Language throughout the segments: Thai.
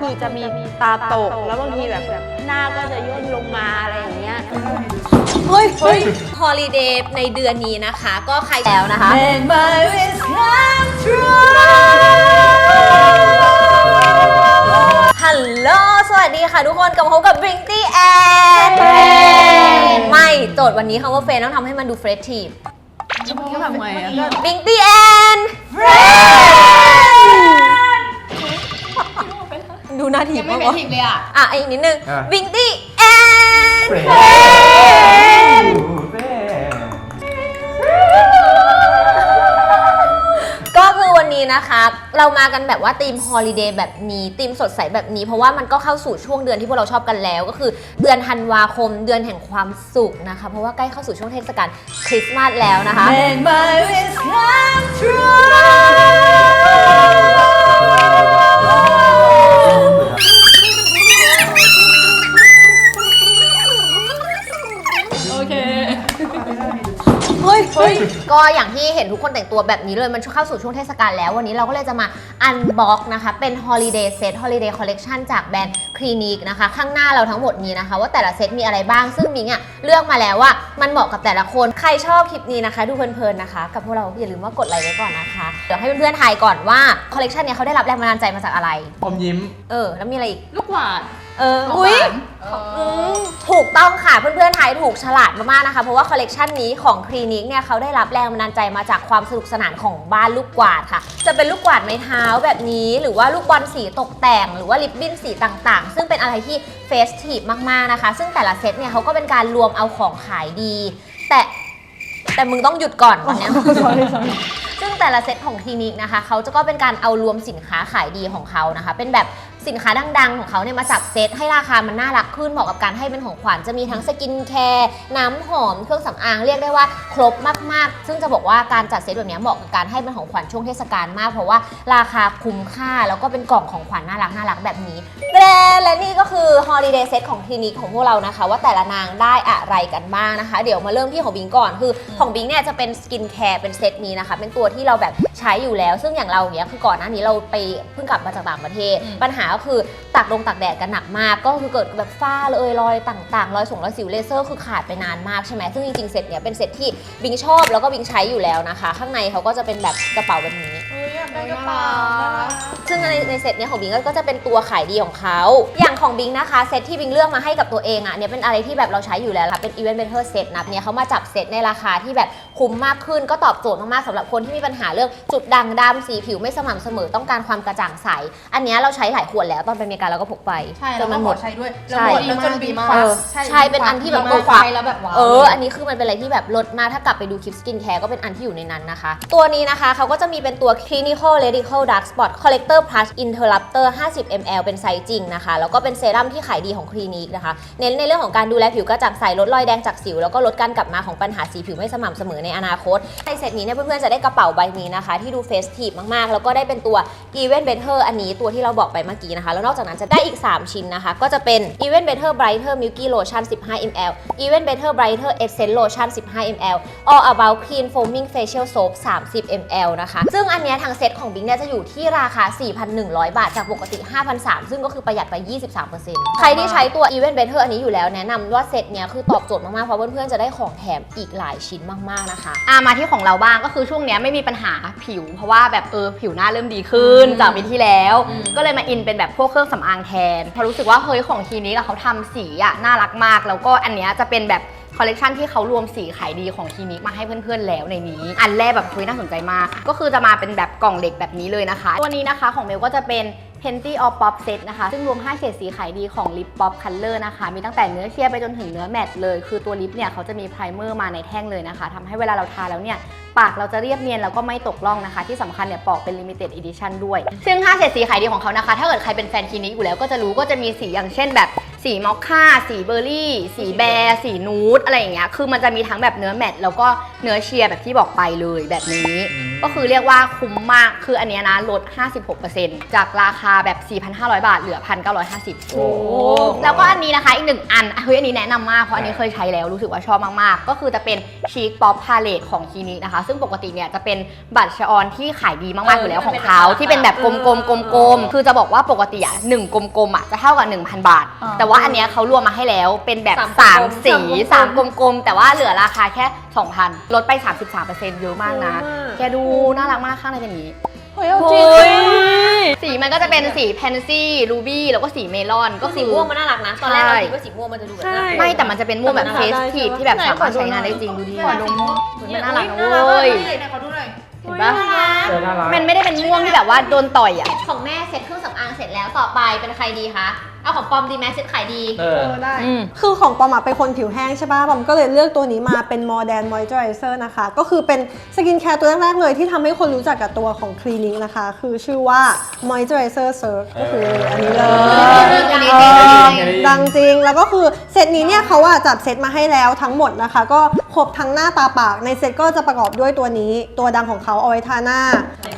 คือจะมีตาตก แล้วบางทีแบบแบบหน้าก็จะย่นลงมาอะไรอย่างเงี้ยเฮ้ยเฮ้ยฮอลิเดย์ในเดือนนี้นะคะ ก็ใครแล้วนะคะ Make my wish come true ฮัลโหล สวัสดีค่ะทุกคน กลับมาพบกับ b r i n k y and ไม่ โจทย์วันนี้คำว่าเฟรนต้องทำให้มันดูเฟรชทีฟทำไงอะ b r i n k y and ดูหน้าทียังไม่มากเป็นวะทีมเลยอะ อะอีกนิดนึงอะ b r i n k y and เฟรนเฟรนก็คือวันนี้นะคะ เรามากันแบบว่าธีมฮอลิเดย์แบบนี้ธีมสดใสแบบนี้ เพราะว่ามันก็เข้าสู่ช่วงเดือนที่พวกเราชอบกันแล้ว ก็คือเดือนธันวาคมเดือนแห่งความสุขนะคะ เพราะว่าใกล้เข้าสู่ช่วงเทศกาลคริสต์มาสแล้วนะคะ Make my wish come true ก็อย่างที่เห็นทุกคนแต่งตัวแบบนี้เลยมันเข้าสู่ช่วงเทศกาลแล้ววันนี้เราก็เลยจะมาอันบ็อกนะคะ เป็น Holiday Set Holiday Collection จากแบรนด์คลินิกนะคะ ข้างหน้าเราทั้งหมดนี้นะคะ ว่าแต่ละเซตมีอะไรบ้างซึ่งมิงอะเลือกมาแล้วว่ามันเหมาะกับแต่ละคนใครชอบคลิปนี้นะคะ ดูเพลินๆนะคะ กับพวกเราอย่าลืมว่ากดไลค์ไว้ก่อนนะคะเดี๋ยวให้เพื่อนๆทายก่อนว่าคอลเลกชันเนี้ยเขาได้รับแรงบันดาลใจมาจากอะไร อมยิ้ม เออแล้วมีอะไรอีก ลูกหวาน เออของอุ้ยหวานอืมถูกต้องค่ะเพื่อนๆทายถูกฉลาดมากๆนะคะ เพราะว่าคอลเลกชันนี้ของคลินิกเนี่ยเขาได้รับแรงบันดาลใจมาจากความสนุกสนานของบ้านลูกกวาดค่ะ จะเป็นลูกกวาดไม้เท้าแบบนี้ หรือว่าลูกบอลสีตกแต่ง หรือว่าลิปบิ้นสีต่างๆ ซึ่งเป็นอะไรที่เฟสทีฟมากๆนะคะ ซึ่งแต่ละเซตเนี่ยเขาก็เป็นการรวมเอาของขายดี แต่แต่มึงต้องหยุดก่อนวันเนี้ย ซึ่งแต่ละเซตของคลินิกนะคะ เขาจะก็เป็นการเอารวมสินค้าขายดีของเขานะคะ เป็นแบบ สินค้าดังๆ ของเขาเนี่ยมาจับเซตให้ราคามันน่ารักขึ้นเหมาะกับการให้เป็นของขวัญจะมีทั้งสกินแคร์น้ำหอมเครื่องสำอางเรียกได้ว่าครบมากๆ ซึ่งจะบอกว่าการจัดเซตแบบเนี้ยเหมาะกับการให้เป็นของขวัญช่วงเทศกาลมาก เพราะว่าราคาคุ้มค่าแล้วก็เป็นกล่องของขวัญน่ารักน่ารักแบบนี้และและนี่ก็คือ holiday set ของคลินิกของพวกเรานะคะ ว่าแต่ละนางได้อะไรกันบ้างนะคะ เดี๋ยวมาเริ่มที่ของบิงก่อนคือของบิงเนี่ยจะเป็นสกินแคร์เป็นเซตนี้นะคะ เป็นตัวที่เราแบบใช้อยู่แล้ว ซึ่งอย่างเราเนี่ยคือก่อนหน้านี้เราไปเพิ่งกลับมาจากต่างประเทศอืมปัญหาก็คือตากลงตากแดดกันหนักมาก ก็คือเกิดแบบฝ้าเลยรอยต่างๆ รอยส่งรอยสิวเลเซอร์คือขาดไปนานมากใช่ไหมซึ่งจริงๆเซตเนี้ยเป็นเซตที่บิงชอบแล้วก็บิงใช้อยู่แล้วนะคะ ข้างในเขาก็จะเป็นแบบกระเป๋าแบบนี้ อยากได้กระเป๋าซึ่งในในเซตเนี้ยของบิงก็จะเป็นตัวขายดีของเขา อย่างของบิงนะคะ เซตที่บิงเลือกมาให้กับตัวเองอะเนี่ยเป็นอะไรที่แบบเราใช้อยู่แล้วค่ะเป็น Event Better Set นะเนี่ยเขามาจับเซตในราคาที่แบบคุ้มมากขึ้นก็ตอบโจทย์มากๆสำหรับคนที่มีปัญหาเรื่องจุดด่างดำสีผิวไม่สม่ำเสมอต้องการความกระจ่างใส อันเนี้ยเราใช้หลายขวดแล้วตอนไปอเมริกาเราก็พกไปใช่จแล้วนมัมันนหหมมดด ใช้ด้วยใช่แล้วจนบินเออใช่เป็นอันที่แบบก็ควักใช้แล้วแบบว้าวเออ อันนี้คือมันเป็นอะไรที่แบบลดมาก ถ้ากลับไปดูคลิปสกินแคร์ก็เป็นอันที่อยู่ในนั้นนะคะ ตัวนี้นะคะเขาก็จะมีเป็นตัว Clinical Radical Dark Spot Collector Plus Interrupter 50 ml เป็นไซส์จริงนะคะ แล้วก็เป็นเซรั่มที่ขายดีของคลินิกนะคะ เน้นในเรื่องของการดูแลผิวกระจ่างใสลดรอยแดงจากสิว แล้วก็ลดการกลับมาของปัญหาสีผิวไม่สม่ำเสมอในอนาคตในเซตนี้เนี่ยเพื่อนๆจะได้กระเป๋าใบนี้นะคะ ที่ดูเฟสทีฟมากๆ แล้วก็ได้เป็นตัว Even Better อันนี้ตัวที่เราบอกไปเมื่อกี้นะคะ แล้วนอกจากนั้นจะได้อีก 3 ชิ้นนะคะ ก็จะเป็น Even Better Brighter Milky Lotion 15 ml Even Better Brighter Essence Lotion 15 ml All About Clean Foaming Facial Soap 30 ml นะคะ ซึ่งอันเนี้ยทางเซตของบิงเนี่ยจะอยู่ที่ราคา 4,100 บาท จากปกติ 5,300 ซึ่งก็คือประหยัดไป 23%ใครที่ใช้ตัว Even Better อันนี้อยู่แล้วแนะนำว่าเซตเนี้ยคือตอบโจทย์มากๆ เพราะเพื่อนๆ จะได้ของแถมอีกหลายชิ้นมากๆนะคะอะมาที่ของเราบ้างก็คือช่วงเนี้ยไม่มีปัญหาผิว เพราะว่าแบบเออผิวหน้าเริ่มดีขึ้นอืมจากปีที่แล้วอืมก็เลยมาอินเป็นแบบพวกเครื่องสำอางแทนเพราะรู้สึกว่าเฮ้ยของทีนี้เขาทำสีอะน่ารักมาก แล้วก็อันเนี้ยจะเป็นแบบ คอลเลกชันที่เขารวมสีขายดีของทีนิกมาให้เพื่อนๆแล้วในนี้ อันแรกแบบคุยน่าสนใจมาก ก็คือจะมาเป็นแบบกล่องเหล็กแบบนี้เลยนะคะ ตัวนี้นะคะของเมลก็จะเป็น Plenty of Pop Set นะคะ ซึ่งรวม 5 เฉดสีขายดีของ Lip Pop Color นะคะ มีตั้งแต่เนื้อเชียร์ไปจนถึงเนื้อแมตต์เลย คือตัวลิปเนี่ยเขาจะมีไพรเมอร์มาในแท่งเลยนะคะทำให้เวลาเราทาแล้วเนี่ย ปากเราจะเรียบเนียนแล้วก็ไม่ตกล่องนะคะ ที่สำคัญเนี่ยปอกเป็น Limited Edition ด้วย ซึ่ง 5 เฉดสีขายดีของเขานะคะ ถ้าเกิดใครเป็นแฟนคลินิกอยู่แล้วก็จะรู้ก็จะมีสีอย่างเช่นแบบ สีมอคค่า สีเบอร์รี่ สีแบร์สีนูดอะไรอย่างเงี้ย คือมันจะมีทั้งแบบเนื้อแมทแล้วก็เนื้อเชียร์แบบที่บอกไปเลยแบบนี้ อืม ก็คือเรียกว่าคุ้มมากคืออันเนี้ยนะลด 56%จากราคาแบบ 4,500 บาทเหลือ 1,950โอ้แล้วก็อันนี้นะคะอีกหนึ่งอันเฮ้ยอันนี้แนะนำมากเพราะอันนี้เคยใช้แล้วรู้สึกว่าชอบมาก ๆ ก็คือจะเป็นชีคป๊อปพาเลตของคลินิกนะคะ ซึ่งปกติเนี่ยจะเป็นบัตรชออนที่ขายดีมาก ๆ อยู่แล้วของเขาที่เป็นแบบกลมๆกลมๆคือจะบอกว่าปกติอะหนึ่งกลมๆอะจะเท่ากับ 1,000 บาทแต่ว่าอันเนี้ยเขารวมมาให้แล้วเป็นแบบสามกลม3สีสามกลมๆ แต่ว่าเหลือราคาแค่ 2,000 ลดไป 33%เยอะมากนะ แกดูน่ารักมากข้างในเป็นอย่างนี้เฮ้ยเอาจริงสีมันก็จะเป็นสีแพนซี่รูบี้แล้วก็สีเมลอนก็ก็สีคือม่วงมันน่ารักนะตอนแรกเราใช่คิดว่าสีม่วงมันจะดูแบบใช่น่ากลัวไม่แต่มันจะเป็นม่วงแบบแต่เฟมันสน่ารักทีฟที่แบบสามารถใช้งานได้จริงดูดิขอดูหน่อยมันน่ารักนะเว้ยเห็นปะเออน่ารักมันไม่ได้เป็นม่วงที่แบบว่าโดนต่อยอะ ของแม่เซ็ตเครื่องสำอางเสร็จแล้วต่อไปเป็นใครดีคะ เอาของปอมดีไหมเซ็ตขายดีเออได้ อืม คือของปอมอะเป็นคนผิวแห้งใช่ป่ะปอมก็เลยเลือกตัวนี้มาเป็น Modern Moisturizer นะคะ ก็คือเป็นสกินแคร์ตัวแรกๆเลยที่ทำให้คนรู้จักกับตัวของคลินิกนะคะ คือชื่อว่า Moisturizer Surge ก็คืออันนี้เลยอันนี้เอจริงอจริงดังจริง แล้วก็คือเซตนี้เนี่ยเขาอะจัดเซตมาให้แล้วทั้งหมดนะคะ ก็ครบทั้งหน้าตาปากในเซตก็จะประกอบด้วยตัวนี้ ตัวดังของเขาเอาไว้ทาหน้า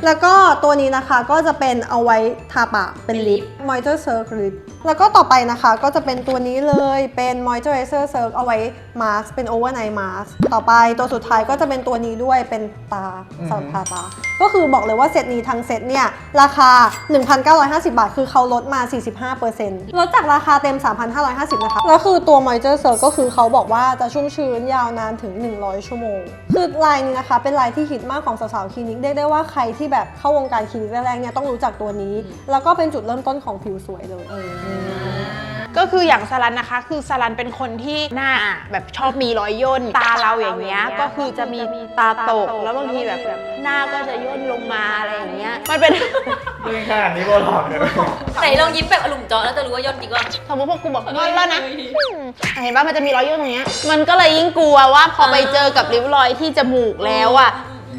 แล้วก็ตัวนี้นะคะก็จะเป็นเอาไว้ทาปากเป็นลิป Moisturizer Lip แล้วก็ต่อไปนะคะก็จะเป็นตัวนี้เลยเป็น Moisturizer Surge เอาไว้ mask เป็น overnight mask ต่อไปตัวสุดท้ายก็จะเป็นตัวนี้ด้วยเป็นตาสำหรับทาตา ก็คือบอกเลยว่าเซตนี้ทั้งเซตเนี่ย ราคา 1,950 บาท คือเขาลดมา 45%ลดจากราคาเต็ม 3,550 นะคะ แล้วคือตัว Moisture Surge ก็คือเขาบอกว่าจะชุ่มชื้นยาวนานถึง 100 ชั่วโมง คือลายนี้นะคะ เป็นลายที่ฮิตมากของสาวๆคลินิกเรียกได้ว่าใครที่แบบเข้าวงการคลินิกแรกๆเนี่ยต้องรู้จักตัวนี้ แล้วก็เป็นจุดเริ่มต้นของผิวสวยเลย ก็คืออย่างสลันนะคะ คือสลันเป็นคนที่หน้าแบบชอบมีรอยย่นตาเราอย่างเงี้ยก็คือจะมีตาตก แล้วบางทีแบบหน้าก็จะย่นลงมาอะไรอย่างเงี้ยมันเป็น เรื่องขนาดนี้โบหลอกเลยไหนลองยิ้มแบบอารมณ์จอแล้วจะรู้ว่าย่นจริงว่า สมมติพวกกูบอกย่นแล้วนะเห็นป่ะมันจะมีรอยย่นตรงเนี้ยมันก็เลยยิ่งกลัวว่าพอไปเจอกับริ้วรอยที่จมูกแล้วอะ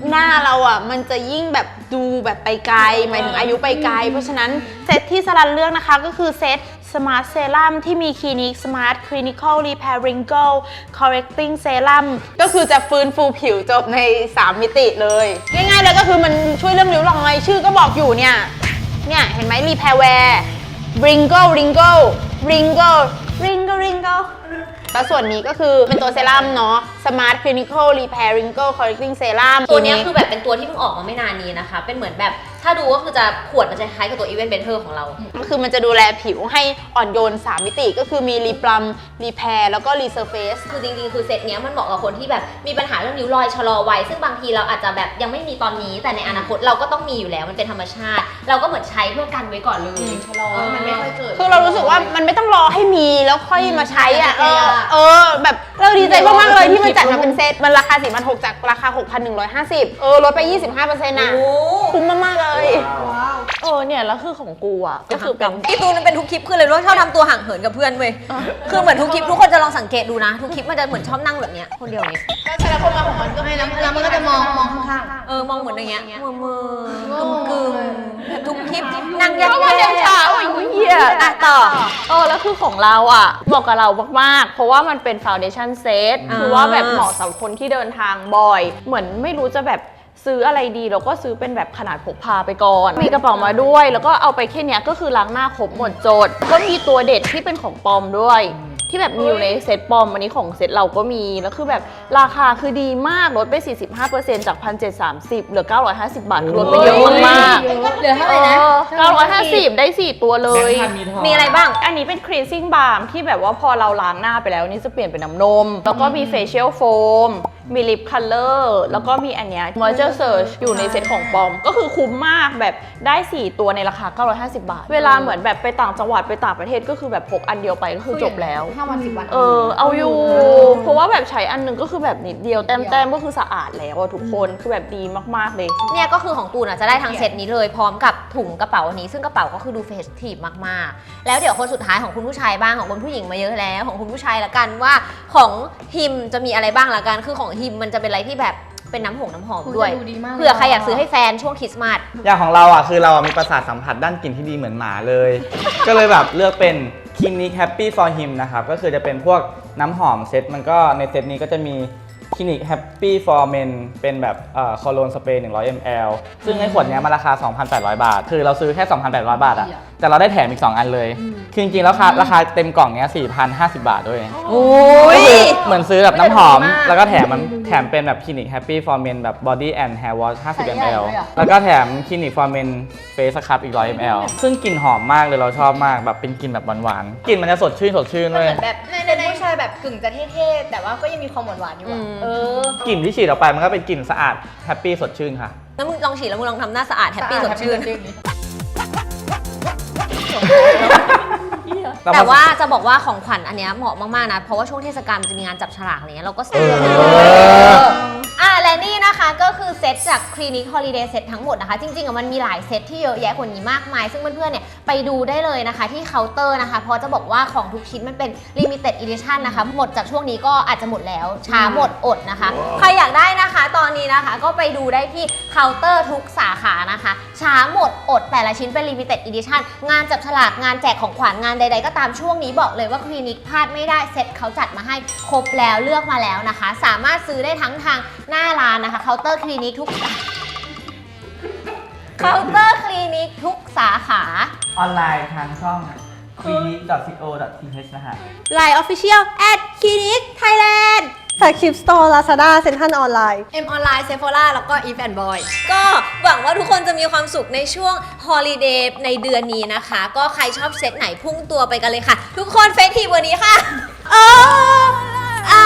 หน้าเราอะมันจะยิ่งแบบดูแบบไปไกล หมายถึงอายุไปไกล เพราะฉะนั้นเซตที่สลันเลือกนะคะก็คือเซต Smart Serum ที่มีคลินิก Smart Clinical Repair Wrinkle Correcting Serum ก็คือจะฟื้นฟูผิวจบใน 3 มิติเลย ง่ายๆเลยก็คือมันช่วยเรื่องริ้วรอย ชื่อก็บอกอยู่เนี่ย เนี่ยเห็นไหม Repair Wear Wrinkle Wrinkle Wrinkle Wrinkle Wrinkle แล้วส่วนนี้ก็คือเป็นตัวเซรั่มเนาะ Smart Clinical Repair Wrinkle Correcting Serum ตัวเนี้ยคือแบบเป็นตัวที่เพิ่งออกมาไม่นานนี้นะคะ เป็นเหมือนแบบถ้าดูก็คือจะขวดมันจะคล้ายกับตัว Event Better ของเรา ก็คือมันจะดูแลผิวให้อ่อนโยน 3 มิติก็คือมีรีปลัมรีแพร์แล้วก็รีเซอร์เฟซคือจริงๆ คือเซตเนี้ยมันเหมาะกับคนที่แบบมีปัญหาเรื่องริ้วรอยชะลอวัยซึ่งบางทีเราอาจจะแบบยังไม่มีตอนนี้แต่ในอนาคตเราก็ต้องมีอยู่แล้วมันเป็นธรรมชาติ เราก็เหมือนใช้เพื่อกันไว้ก่อนเลยชะลอมันไม่ค่อยเกิดคือเรารู้สึกว่ามันไม่ต้องรอให้มีแล้วค่อยมาใช้อะเอออืมเออแบบเราดีใจมากๆเลยที่มันจัดมาเป็นเซตมันราคา 4 6 0 0จากราคา 6,150 เออลดไป 25%น่ะโอ้คุ้มมากๆเลย เออเนี่ยแล้วคือของกูอะก็คือเป็น พี่ตูนมันเป็นทุกคลิปคือเลยว่าชอบทำตัวห่างเหินกับเพื่อนเว้ยคือเหมือนทุกคลิปทุกคนจะลองสังเกตดูนะ ทุกคลิปมันจะเหมือนชอบนั่งแบบเนี้ยคนเดียวนี้แล้วมันก็จะมองมองข้างเออมองเหมือนอย่างเงี้ยมือมือกึมกึมๆทุกคลิปนั่งยัเพราะว่าเดี๋ยวเช้าไอ้เหี้ยอะต่อ เออแล้วคือของเราอะเหมาะกับเรามากๆ เพราะว่ามันเป็นฟาวเดชั่นเซตอ่า คือว่าแบบเหมาะสำหรับคนที่เดินทางบ่อย เหมือนไม่รู้จะแบบ ซื้ออะไรดีเราก็ซื้อเป็นแบบขนาดพกพาไปก่อน มีกระเป๋ามาด้วย แล้วก็เอาไปแค่เนี้ยก็คือล้างหน้าครบหมดจด ก็มีตัวเด็ดที่เป็นของปลอมด้วย ที่แบบมีอยู่ในเซตปลอมอันนี้ของเซตเราก็มีแล้วคือแบบราคาคือดีมากลดไป 45%จาก 1,730เหลือ 950 บาทคือลดไปเยอะมากๆ เหลือเท่าไหร่นะเออ950ได้4ตัวเลย แบงค์พันมีทองมีอะไรบ้าง อันนี้เป็น cleansing balm ที่แบบว่าพอเราล้างหน้าไปแล้วนี่จะเปลี่ยนเป็นน้ำนม แล้วก็มี facial foam มี lip color แล้วก็มีอันเนี้ย moisture surge อยู่ในเซ็ตของปอม ก็คือคุ้มมากแบบได้ 4 ตัวในราคา 950 บาท เวลาเหมือนแบบไปต่างจังหวัดไปต่างประเทศก็คือแบบพกอันเดียวไปก็คือจบแล้ว ห้าวันสิบวันเออ เอาอยู่ เพราะว่าแบบใช้อันหนึงก็คือแบบนิดเดียวแต้มๆก็คือสะอาดแล้วอะทุกคนคือแบบดีมากๆเลย เนี่ยก็คือของตูนอะจะได้ทั้งเซตนี้เลยพร้อมกับถุงกระเป๋าอันนี้ ซึ่งกระเป๋าก็คือดูเฟสทีฟมากๆ แล้วเดี๋ยวคนสุดท้ายของคุณผู้ชายบ้างของคุณผู้หญิงมาเยอะแล้ว ของคุณผู้ชายละกันว่าของฮิมจะมีอะไรบ้างละกันคือของฮิมมันจะเป็นอะไรที่แบบเป็นน้ำหงน้ำหอมด้วยโอ้ยจะดูดีมากเลยเผื่อใครอยากซื้อให้แฟนช่วงคริสต์มาส อย่างของเราอะคือเราอะมีประสาทสัมผัสด้านกลิ่นที่ดีเหมือนหมาเลย ก็เลยแบบเลือกเป็นคลินิกแฮปปี้ for him นะครับ ก็คือจะเป็นพวกน้ำหอมเซตมันก็ในเซตนี้ก็จะมี คลินิก Happy for Men เป็นแบบคอโลนสเปรย์100 ml ซึ่งไอ้ขวดเนี้ยมันราคา 2,800 บาท คือเราซื้อแค่ 2,800 บาทอะแต่เราได้แถมอีก 2 อันเลย คือจริงๆแล้วราคาราคาเต็มกล่องเนี้ย4,050 บาทด้วยโอ้ยก็คือเหมือนซื้อแบบน้ำหอม แล้วก็แถมมันแถมเป็นแบบคลินิก Happy for Men แบบ Body and Hair Wash 50 ml แล้วก็แถมคลินิก for Men Face Scrub อีก 100 ml ซึ่งกลิ่นหอมมากเลยเราชอบมากแบบเป็นกลิ่นแบบหวานๆกลิ่นมันจะสดชื่นสดชื่นมันด้วยเหมือนแบบในในผู้ชาย แบบกึ่งจะเท่ๆแต่ว่าก็ยังมีความหวานๆอยู่อะเออกลิ่นที่ฉีดออกไปมันก็เป็นกลิ่นสะอาดแฮปปี้สดชื่นค่ะ แล้วมึงลองฉีดแล้วมึงลองทำหน้าสะอาดแฮปปี้สดชื่น แต่ว่าจะบอกว่าของขวัญอันเนี้ยเหมาะมากๆนะ เพราะว่าช่วงเทศกาลมันจะมีงานจับฉลากอะไรเงี้ยเราก็ซื้อเออ ก็คือเซตจากคลินิกฮอลิเดย์เซตทั้งหมดนะคะ จริงๆอะมันมีหลายเซตที่เยอะแยะกว่านี้มากมาย ซึ่งเพื่อนๆเนี่ยไปดูได้เลยนะคะที่เคาน์เตอร์นะคะ เพราะจะบอกว่าของทุกชิ้นมันเป็น limited edition นะคะ หมดจากช่วงนี้ก็อาจจะหมดแล้วช้าหมดอดนะคะ ใครอยากได้นะคะตอน นะคะ ก็ไปดูได้ที่เคาน์เตอร์ทุกสาขานะคะ ช้าหมดอดแต่ละชิ้นเป็น limited edition งานจับฉลากงานแจกของขวัญงานใด ๆ ก็ตามช่วงนี้บอกเลยว่าคลินิกพลาดไม่ได้เซ็ตเขาจัดมาให้ครบแล้วเลือกมาแล้วนะคะ สามารถซื้อได้ทั้งทางหน้าร้านนะคะเคาน์เตอร์คลินิกทุกเคาน์เตอร์คลินิกทุกสาขา ออนไลน์ทางช่อง clinic.co.th นะฮะ Line Official at Clinic Thailand แฟลกชิพสโตร์ลาซาด้าเซ็นทรัลออนไลน์ เอ็มออนไลน์เซฟโฟล่าแล้วก็อีฟแอนด์บอย ก็หวังว่าทุกคนจะมีความสุขในช่วงฮอลิเดย์ในเดือนนี้นะคะ ก็ใครชอบเซตไหนพุ่งตัวไปกันเลยค่ะ ทุกคนเฟสทีวันนี้ค่ะโอ้อา